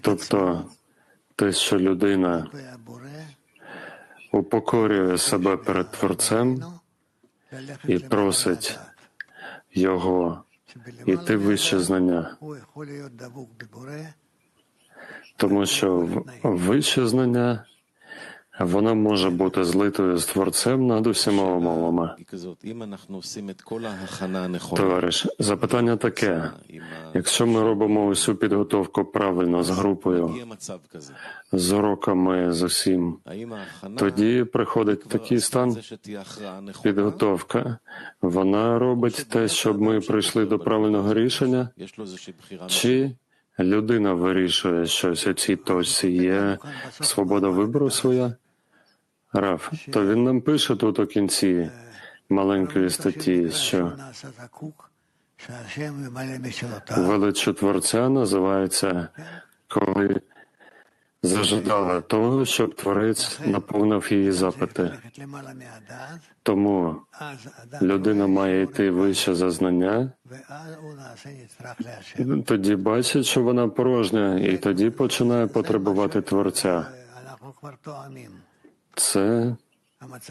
Тобто те, що людина упокорює себе перед Творцем і просить його йти в вище знання, тому що вище знання воно може бути злитою з творцем над усіма умовами. Товариш, запитання таке. Якщо ми робимо усю підготовку правильно з групою, з уроками з усім, тоді приходить такий стан підготовка. Вона робить те, щоб ми прийшли до правильного рішення, чи людина вирішує щось у цій точці. Є свобода вибору своя. Раф, то він нам пише тут у кінці маленької статті, що величу Творця називається, коли зажадала того, щоб Творець наповнив її запити. Тому людина має йти вище за знання, тоді бачить, що вона порожня, і тоді починає потребувати Творця. Це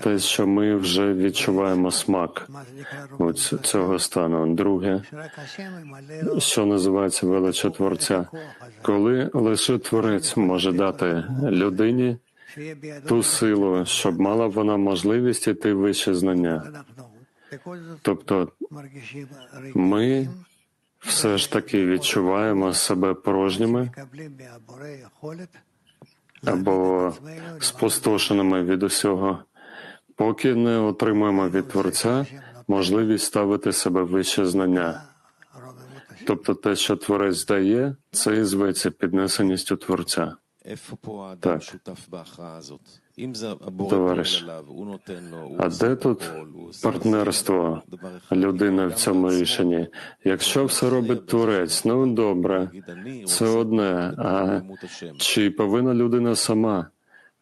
те, що ми вже відчуваємо смак цього стану. Друге, що називається велича Творця, коли лише Творець може дати людині ту силу, щоб мала вона можливість іти вище знання. Тобто ми все ж таки відчуваємо себе порожніми або спустошеними від усього, поки не отримаємо від Творця можливість ставити себе вище знання. Тобто те, що творець дає, це і зветься піднесеністю Творця. Так. Товариш, а де тут партнерство людини в цьому рішенні? Якщо все робить творець, ну добре, це одне. А чи повинна людина сама?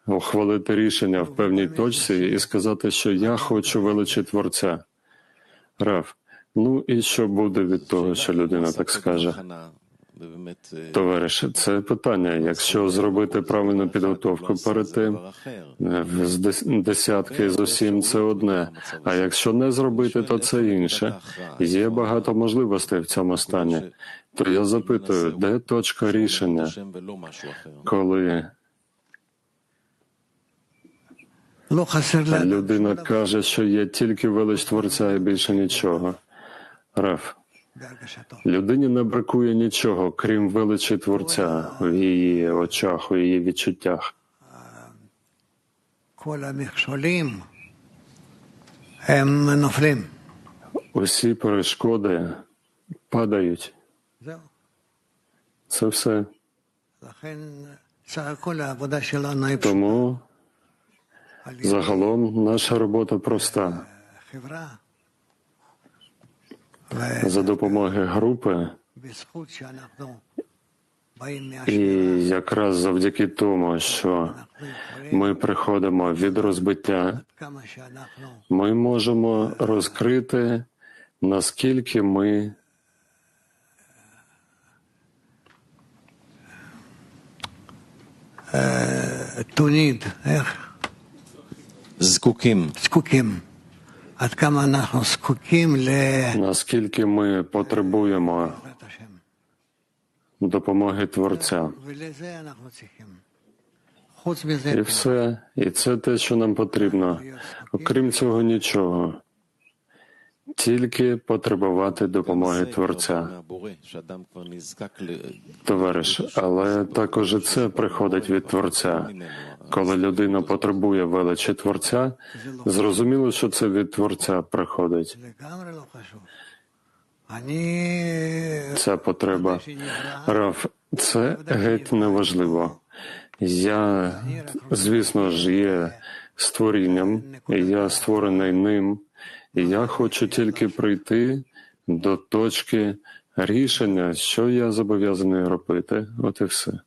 ухвалити рішення в певній точці і сказати, що я хочу величі творця. Рав, ну і що буде від того, що людина так скаже? Товариш, це питання. Якщо зробити правильну підготовку перед тим, е, з десятки з усім це одне. А якщо не зробити, то це інше. Є багато можливостей в цьому стані. То я запитую, де точка рішення, коли Людина каже, що є тільки велич Творця і більше нічого. Раф. Людині не бракує нічого, крім величі Творця в її очах, у її відчуттях. Усі перешкоди падають. Це все. Тому Загалом наша робота проста. За допомоги групи і якраз завдяки тому, що ми приходимо від розбиття, ми можемо розкрити наскільки ми тунід зкуким. Зкуким. Наскільки ми потребуємо допомоги Творця. І все, і це те, що нам потрібно. Окрім цього, нічого тільки потребувати допомоги Творця. Товариш, але також і це приходить від Творця. Коли людина потребує величі Творця, зрозуміло, що це від Творця приходить. Ця потреба Раф, це геть неважливо. Я, звісно ж, є створінням, і я створений ним я хочу тільки прийти до точки рішення, що я зобов'язаний робити. От і все.